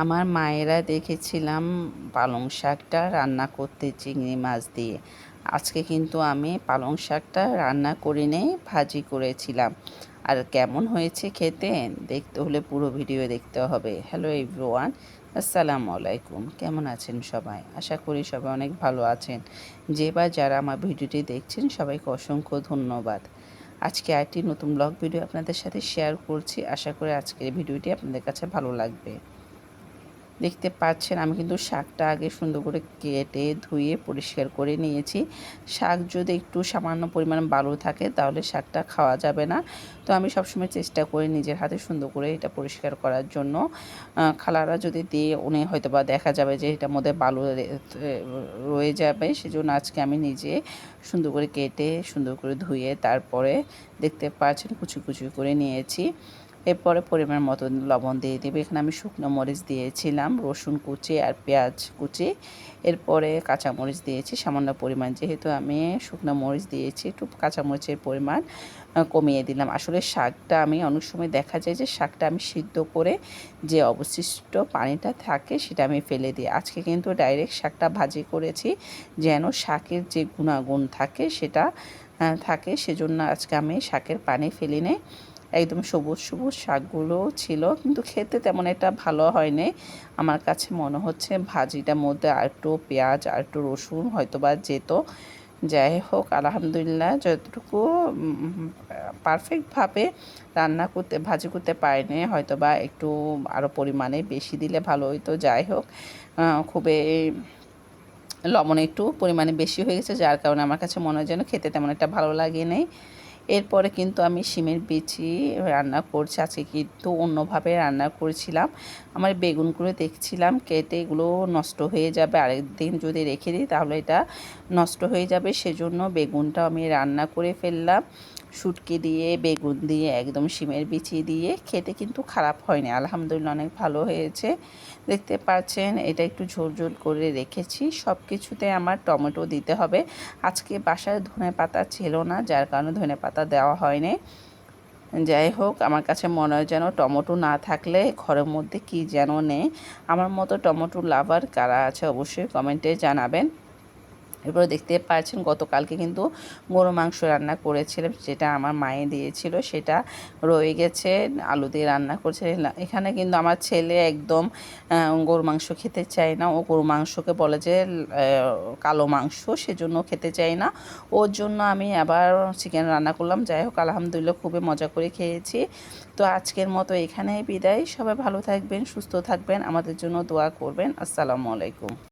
আমার মায়েরা দেখেছিলাম পালং শাকটা রান্না করতে চিংড়ি মাছ দিয়ে। আজকে কিন্তু আমি পালং শাকটা রান্না করে নেই, ভাজি করেছিলাম। আর কেমন হয়েছে খেতে দেখতে হলে পুরো ভিডিও দেখতে হবে। হ্যালো এভরিওয়ান আসসালামু আলাইকুম। কেমন আছেন সবাই? আশা করি সবাই অনেক ভালো আছেন। যে বা যারা আমার ভিডিওটি দেখছেন, সবাইকে অসংখ্য ধন্যবাদ। আজকে আরেকটি নতুন ব্লগ ভিডিও আপনাদের সাথে শেয়ার করছি। আশা করি আজকের ভিডিওটি আপনাদের কাছে ভালো লাগবে। দেখতে পাচ্ছেন, আমি কিন্তু শাকটা আগে সুন্দর করে কেটে ধুয়ে পরিষ্কার করে নিয়েছি। শাক যদি একটু সামান্য পরিমাণ বালু থাকে, তাহলে শাকটা খাওয়া যাবে না। তো আমি সবসময় চেষ্টা করি নিজের হাতে সুন্দর করে এটা পরিষ্কার করার জন্য। খালারা যদি দিয়ে, উনি হয়তো বা দেখা যাবে যে এটার মধ্যে বালু রয়ে যাবে। সেজন্য আজকে আমি নিজে সুন্দর করে কেটে, সুন্দর করে ধুয়ে তারপরে দেখতে পাচ্ছেন, কুচি কুচি করে নিয়েছি। এরপরে পরিমাণ মতো লবণ দিয়ে দেবে। এখানে আমি শুকনো মরিচ দিয়েছিলাম, রসুন কুচি আর পেঁয়াজ কুচি। এরপরে কাঁচামরিচ দিয়েছি, সামান্য পরিমাণ যেহেতু আমি শুকনো মরিচ দিয়েছি, একটু কাঁচামরিচের পরিমাণ কমিয়ে দিলাম। আসলে শাকটা আমি অনেক সময় দেখা যায় যে শাকটা আমি সিদ্ধ করে যে অবশিষ্ট পানিটা থাকে সেটা আমি ফেলে দিই। আজকে কিন্তু ডাইরেক্ট শাকটা ভাজি করেছি, যেন শাকের যে গুণাগুণ থাকে সেটা থাকে। সেজন্য আজকে আমি শাকের পানি ফেলি নেই। একদম সবুজ সবুজ শাকগুলো ছিল, কিন্তু খেতে তেমন একটা ভালো হয়নি। আমার কাছে মনে হচ্ছে ভাজিটার মধ্যে আর একটু পেঁয়াজ, আর একটু রসুন হয়তো বা যেত। যাই হোক, আলহামদুলিল্লাহ যতটুকু পারফেক্টভাবে রান্না করতে, ভাজি করতে পারিনি হয়তো বা একটু আরও পরিমাণে বেশি দিলে ভালো হইতো। যাই হোক খুবই লবণ একটু পরিমাণে বেশি হয়ে গেছে, যার কারণে আমার কাছে মনে হয় যেন খেতে তেমন একটা ভালো লাগে নেই এরপরে কিন্তু আমি শিমের বিচি রান্না করছি। আজকে কিন্তু অন্যভাবে রান্না করেছিলাম। আমার বেগুনগুলো দেখছিলাম, কেটে এগুলো নষ্ট হয়ে যাবে। আরেকদিন যদি রেখে দিই তাহলে এটা নষ্ট হয়ে যাবে। সেজন্য বেগুনটা আমি রান্না করে ফেললাম। শুটকি দিয়ে, বেগুন দিয়ে, একদম শিমের বিচি দিয়ে খেতে কিন্তু খারাপ হয়নি। আলহামদুলিল্লাহ অনেক ভালো হয়েছে। দেখতে পাচ্ছেন, এটা একটু ঝোল ঝোল করে রেখেছি। সব কিছুতে আমার টমেটো দিতে হবে। আজকে বাসায় ধনে পাতা ছিল না, যার কারণে ধনে পাতা দেওয়া হয়নি। যাই হোক, আমার কাছে মনে হয় যেন টমেটো না থাকলে ঘরের মধ্যে কি যেন নেই। আমার মতো টমেটো লাভার কারা আছে অবশ্যই কমেন্টে জানাবেন। এরপরে দেখতে পাচ্ছেন গতকালকে কিন্তু গরু মাংস রান্না করেছিলাম যেটা আমার মায়ে দিয়েছিল, সেটা রয়ে গেছে, আলু দিয়ে রান্না করছে। এখানে কিন্তু আমার ছেলে একদম গরু মাংস খেতে চায় না। ও গরু মাংসকে বলে যে কালো মাংস, সেজন্য খেতে চায় না। ওর জন্য আমি আবার চিকেন রান্না করলাম। যাই হোক, আলহামদুলিল্লাহ খুবই মজা করে খেয়েছি। তো আজকের মতো এখানেই বিদায়। সবাই ভালো থাকবেন, সুস্থ থাকবেন। আমাদের জন্য দোয়া করবেন। আসসালামু আলাইকুম।